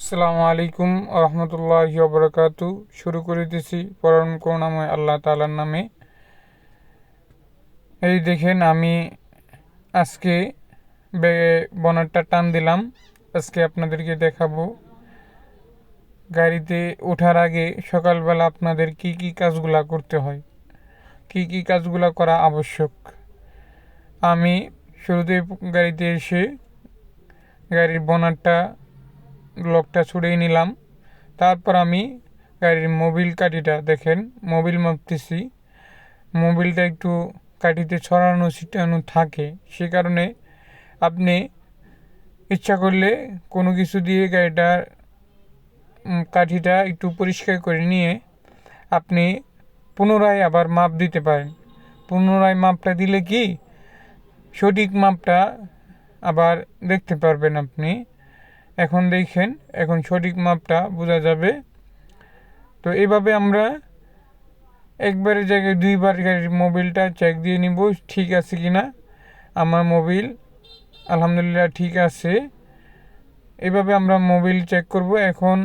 আসসালামু আলাইকুম রহমতুল্লাহ বরকাতু। শুরু করিতেছি পরম করুণাময় আল্লাহ তালার নামে। এই দেখেন আমি আজকে বনারটা টান দিলাম। আজকে আপনাদেরকে দেখাবো। গাড়িতে ওঠার আগে সকালবেলা আপনাদের কি কি কাজগুলা করতে হয়? কি কি কাজগুলা করা আবশ্যক? আমি শুরুতে গাড়িতে এসে গাড়ির বনারটা লকটা ছুড়েই নিলাম। তারপর আমি গাড়ির মোবিল কাঠিটা দেখেন, মোবিল মাপতেছি। মোবিলটা একটু কাঠিতে ছড়ানো, ছিটানো থাকে, সে কারণে আপনি ইচ্ছা করলে কোনো কিছু দিয়ে গাড়িটার কাঠিটা একটু পরিষ্কার করে নিয়ে আপনি পুনরায় আবার মাপ দিতে পারেন। পুনরায় মাপটা দিলে কি সঠিক মাপটা আবার দেখতে পারবেন আপনি। এখন দেখেন, এখন সঠিক মাপটা বোঝা যাবে। তো এইভাবে আমরা একবারের জায়গায় দুইবার মোবিলটা চেক দিয়ে নিব, ঠিক আছে কি না? আমার মোবিল আলহামদুলিল্লাহ ঠিক আছে। এভাবে আমরা মোবিল চেক করব, এখন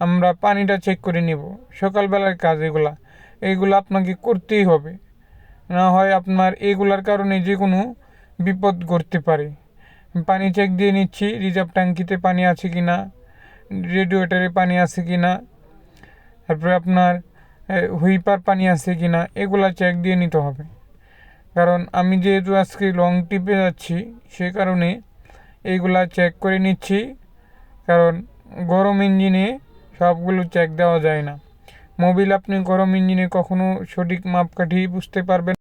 আমরা পানিটা চেক করে নিব। সকালবেলার কাজ এগুলা এইগুলো আপনাকে করতেই হবে। না হয় আপনার এগুলার কারণে যে কোনো বিপদ ঘটতে পারে। পানি চেক দিয়ে নিচ্ছি রিজার্ভ ট্যাঙ্কিতে পানি আছে কি না রেডিওটারে পানি আছে কি না তারপরে আপনার হুইপার পানি আছে কি না এগুলা চেক দিয়ে নিতে হবে। কারণ আমি যেহেতু আজকে লং ট্রিপে যাচ্ছি, সে কারণে এইগুলা চেক করে নিচ্ছি, কারণ গরম ইঞ্জিনে সবগুলো চেক দেওয়া যায় না। মোবিল আপনি গরম ইঞ্জিনে কখনো সঠিক মাপকাঠি বুঝতে পারবেন